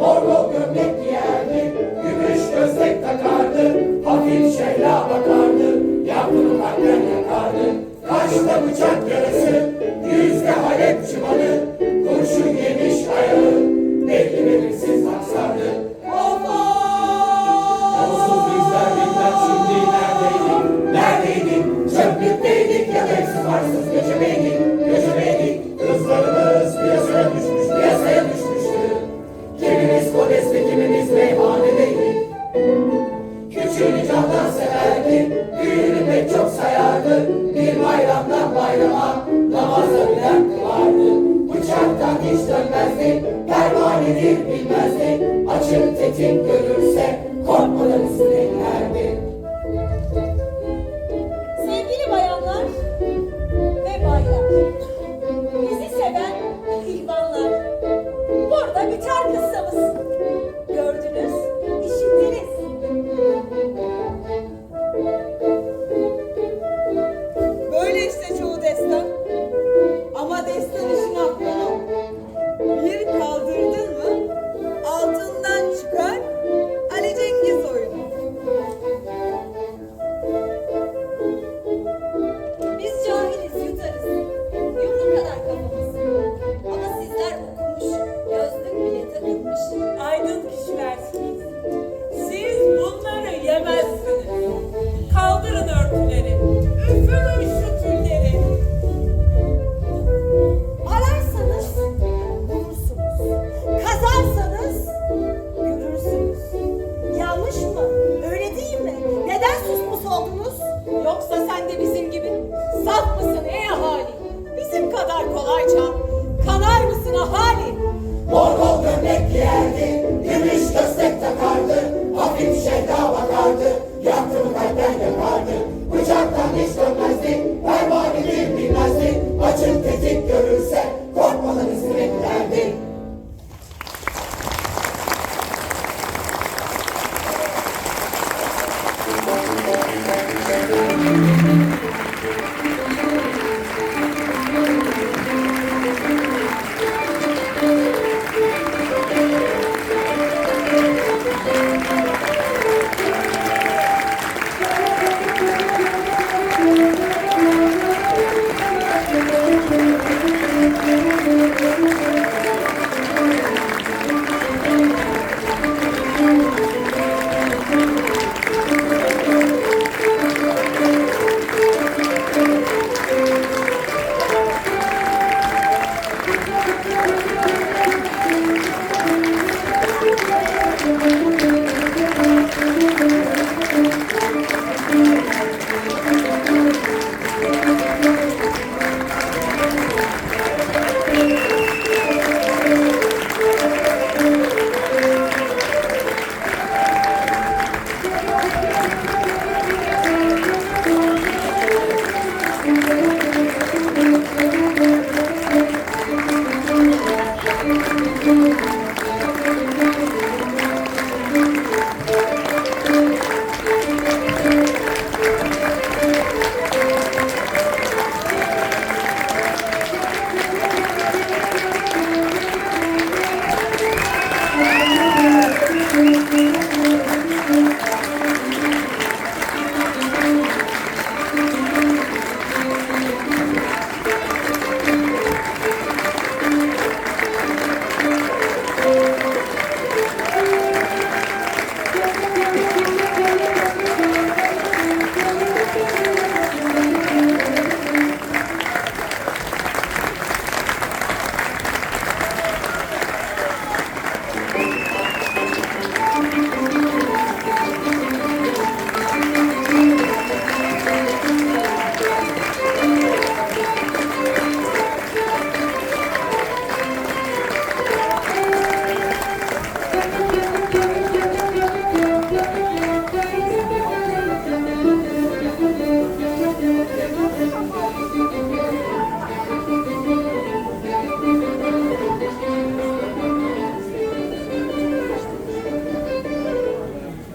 Bordo gömlek giyerdi, gümüş gözlek takardı, hafif şeyla bakardı, yavrunu kalpten yakardı. Kaşta bıçak yarası, Seni candan severdim, düğünü pek çok sayardı. Bir bayramdan bayrama namaza bilen kılardı. Bıçaktan hiç dönmezdi, pervanedir bilmezdi. Açık tetik görürse korkmadan üstüne inerdi. Sevgili bayanlar, beslenir. Saf mısın ey ahali? Bizim kadar kolayca kanar mısın ahali?